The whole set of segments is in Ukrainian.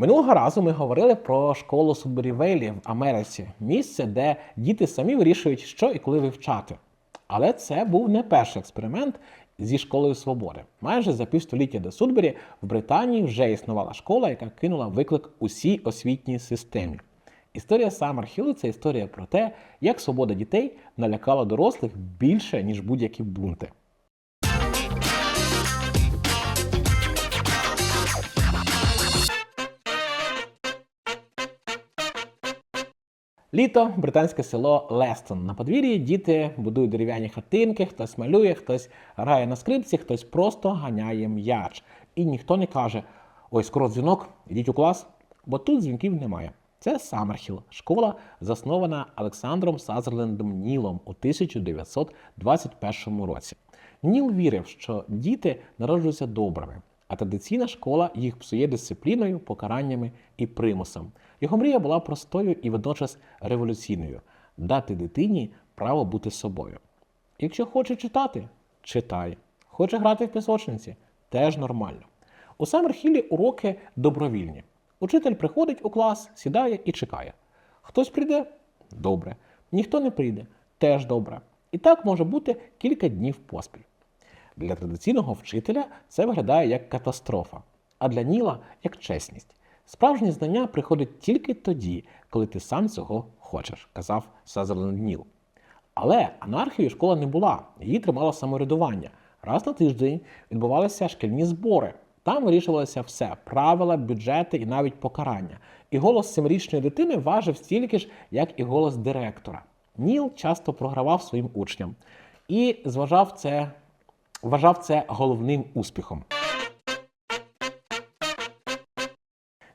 Минулого разу ми говорили про школу Суберівейлі в Америці, місце, де діти самі вирішують, що і коли вивчати. Але це був не перший експеримент зі школою свободи. Майже за півстоліття до Судбері в Британії вже існувала школа, яка кинула виклик усій освітній системі. Історія Саммерхілу – це історія про те, як свобода дітей налякала дорослих більше, ніж будь-які бунти. Літо, британське село Лестон. На подвір'ї діти будують дерев'яні хатинки, хтось малює, хтось грає на скрипці, хтось просто ганяє м'яч. І ніхто не каже: ой, скоро дзвінок, ідіть у клас, бо тут дзвінків немає. Це Саммерхіл, школа, заснована Олександром Сазерлендом Нілом у 1921 році. Ніл вірив, що діти народжуються добрими, а традиційна школа їх псує дисципліною, покараннями і примусом. Його мрія була простою і водночас революційною дати дитині право бути собою. Якщо хоче читати, читай. Хоче грати в пісочниці теж нормально. У Саммерхілі уроки добровільні. Учитель приходить у клас, сідає і чекає. Хтось прийде добре, ніхто не прийде теж добре. І так може бути кілька днів поспіль. Для традиційного вчителя це виглядає як катастрофа, а для Ніла як чесність. Справжні знання приходять тільки тоді, коли ти сам цього хочеш, казав Сазерленд Ніл. Але анархією школа не була, її тримало самоврядування. Раз на тиждень відбувалися шкільні збори. Там вирішувалося все: правила, бюджети і навіть покарання. І голос семирічної дитини важив стільки ж, як і голос директора. Ніл часто програвав своїм учням і зважав це, вважав це головним успіхом.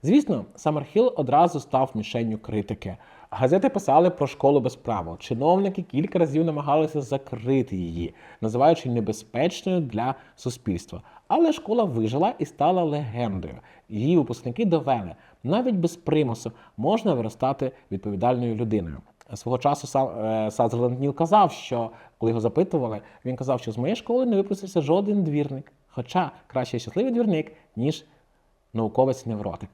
Звісно, Саммерхіл одразу став мішенню критики. Газети писали про школу без правил. Чиновники кілька разів намагалися закрити її, називаючи небезпечною для суспільства. Але школа вижила і стала легендою. Її випускники довели, навіть без примусу можна виростати відповідальною людиною. Свого часу сам е, Сазерленд Ніл казав, що коли його запитували, він казав, що з моєї школи не випустився жоден двірник. Хоча краще щасливий двірник, ніж науковець-невротик.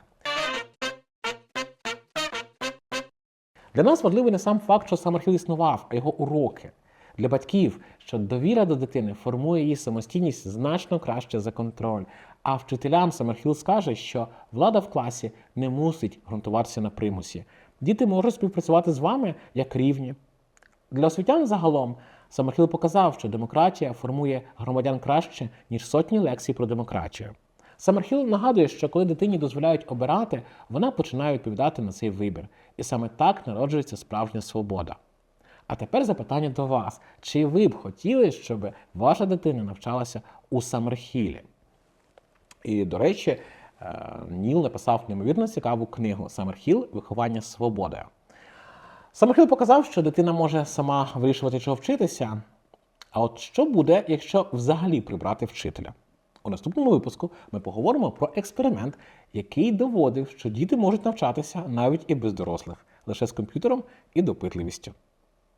Для нас важливий не сам факт, що Саммерхіл існував, а його уроки. Для батьків, що довіра до дитини формує її самостійність значно краще за контроль. А вчителям Саммерхіл скаже, що влада в класі не мусить ґрунтуватися на примусі. Діти можуть співпрацювати з вами як рівні. Для освітян загалом Саммерхіл показав, що демократія формує громадян краще, ніж сотні лекцій про демократію. Саммерхіл нагадує, що коли дитині дозволяють обирати, вона починає відповідати на цей вибір. І саме так народжується справжня свобода. А тепер запитання до вас: чи ви б хотіли, щоб ваша дитина навчалася у Саммерхілі? І, до речі, Ніл написав неймовірно цікаву книгу Саммерхіл Виховання свободи. Саммерхіл показав, що дитина може сама вирішувати, чого вчитися. А от що буде, якщо взагалі прибрати вчителя? У наступному випуску ми поговоримо про експеримент, який доводив, що діти можуть навчатися навіть і без дорослих, лише з комп'ютером і допитливістю.